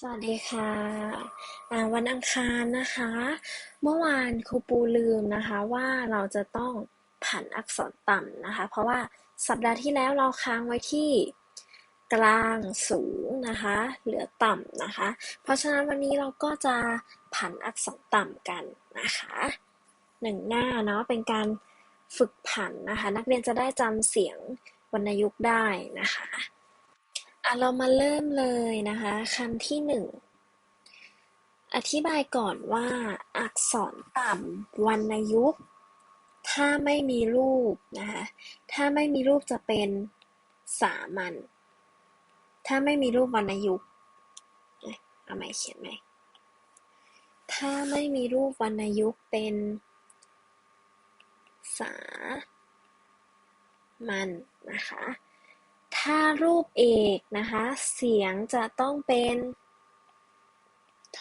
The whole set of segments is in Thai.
สวัสดีค่ะอ่าวันอังคารนะคะ เมื่อวานครูปูลืมนะคะว่าเราจะต้องผันอักษรต่ำนะคะ เพราะว่าสัปดาห์ที่แล้วเราค้างไว้ที่กลางสูงนะคะ เหลือต่ำนะคะ เพราะฉะนั้นวันนี้เราก็จะผันอักษรต่ำกันนะคะหนึ่งหน้าเนาะเป็นการฝึกผันนะคะ นักเรียนจะได้จำเสียงวรรณยุกต์ได้นะคะ อะเรามาเริ่มเลยนะคะคำที่หนึ่งอธิบายก่อนว่า อักษรต่ำวรรณยุกต์ ถ้าไม่มีรูปนะคะถ้าไม่มีรูปจะเป็นสามัญถ้าไม่มีรูปวรรณยุกต์เอาใหม่เขียนไหมถ้าไม่มีรูปวรรณยุกต์เป็น สา มัญนะคะ ถ้ารูปเอกนะคะ เสียงจะต้องเป็น โท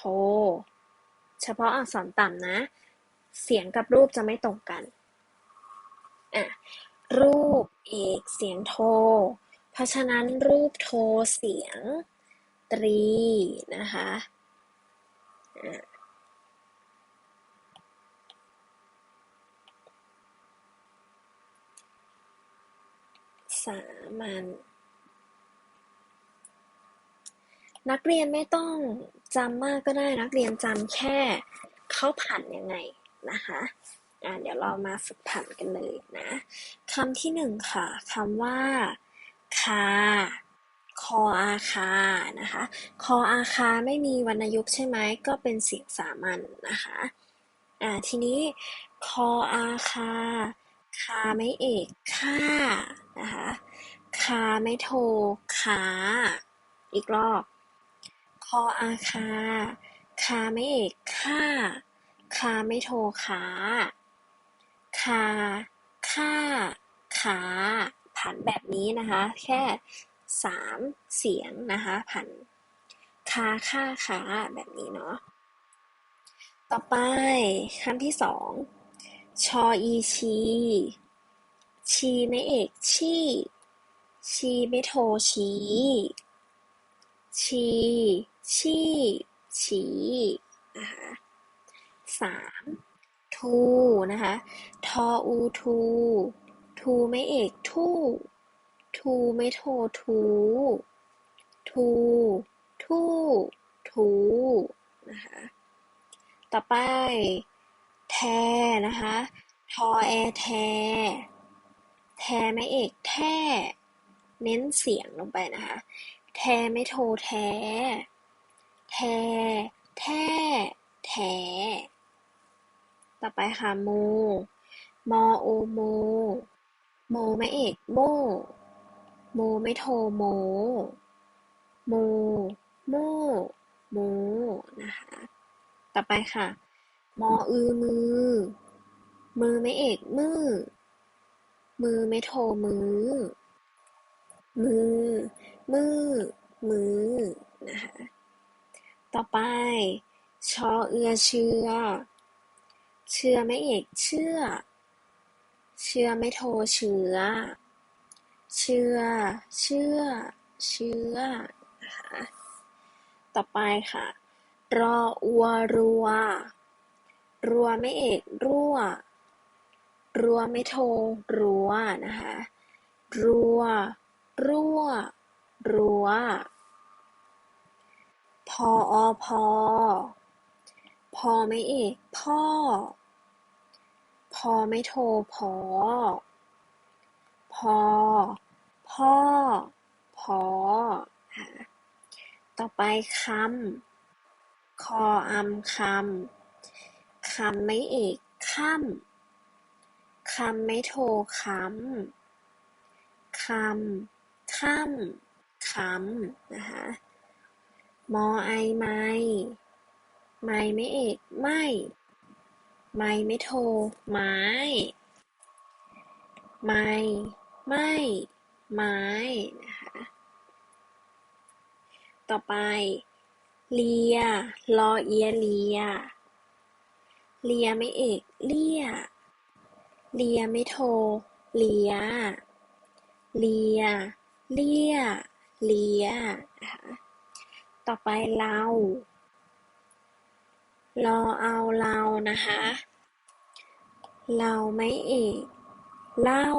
เฉพาะอักษรต่ำนะ เสียงกับรูปจะไม่ตรงกัน อะ รูปเอกเสียงโท เพราะฉะนั้นรูปโทเสียงตรีนะคะ อะสามัญ นักเรียนไม่ต้องจำมากก็ได้นักเรียนจำแค่เขาผันยังไงนะคะอะเดี๋ยวเรามาฝึกผันกันเลยนะคำที่หนึ่งค่ะคำว่าคาคออาคานะคะคออาคาไม่มีวรรณยุกต์ใช่ไหมก็เป็นเสียงสามัญนะคะอ่าทีนี้คออาคาคาไม่เอกค่านะคะคาไม่โทขาอีกรอบ คออาคา คาไม่เอกค่า คาไม่โทขาคา ค่า ขา ผันแบบนี้นะคะ แค่สามเสียงนะคะ ผัน คา ค่า ขาแบบนี้เนาะ ต่อไปคำที่สองชออีชี ชีไม่เอกชีชีไม่โทชีชี ชี่ชี้นะคะสามทูนะคะ ทออูทู ทูไม่เอกทู่ทูไม่โททู ทูทู่ทูนะคะ ต่อไป แทนะคะ ทอแอแท แทไม่เอกแท เน้นเสียงลงไปนะคะ แทไม่โทแท แท แท่แท้ต่อไปค่ะ โม มอโอโม โมไม่เอกโม โมไม่โทโม โม โม โม นะคะ ต่อไปค่ะ มออือมือ มือไม่เอกมือ มือไม่โทมือ มือ มือ มือ นะคะ ต่อไป ชอเอือเชือเชื่อไม่เอก เชื่อ เชื่อไม่โทเชื้อ เชื่อ เชื่อ เชื่อนะคะต่อไปค่ะ รออัวรัว รัวไม่เอกรั่ว รัวไม่โทรัวนะคะ รัว รั่ว รัว พออ พอ พอไม่เอก พ่อ พอไม่โทพอพอ พ่อ พอค่ะต่อไปคำ คออำคำ คำไม่เอกค่ำคำไม่โทคำคำค่ำคำนะคะ มอไอ ไม้ไม้ไม่เอก ไม่ ไม้ไม่โท ไม้ ไม้ไม่ ไม้ นะคะ ต่อไป เลีย ลอเอีย เลีย เลียไม่เอก เลีย เลียไม่โท เลีย เลีย เลีย เลียนะคะ ต่อไปเรา รอเอาเรานะคะ เราไม่เอกเล่า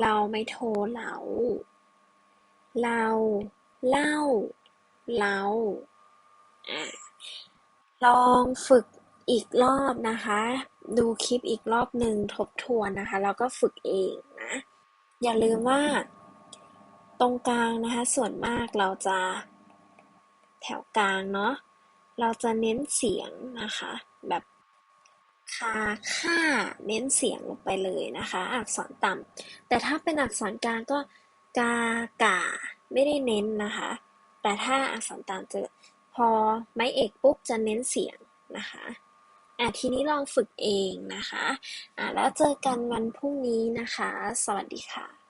เราไม่โทรเหลาเราเล่า เราลองฝึกอีกรอบนะคะ ดูคลิปอีกรอบหนึ่งทบทวนนะคะ แล้วก็ฝึกเองนะ อย่าลืมว่า ตรงกลางนะคะ ส่วนมากเราจะ แถวกลางเนาะ เราจะเน้นเสียงนะคะ แบบคาค่าเน้นเสียงลงไปเลยนะคะ อักษรต่ำแต่ถ้าเป็นอักษรกลางก็กากาไม่ได้เน้นนะคะ แต่ถ้าอักษรต่ำจะพอไม้เอกปุ๊บจะเน้นเสียงนะคะอะทีนี้ลองฝึกเองนะคะอะแล้วเจอกันวันพรุ่งนี้นะคะ สวัสดีค่ะ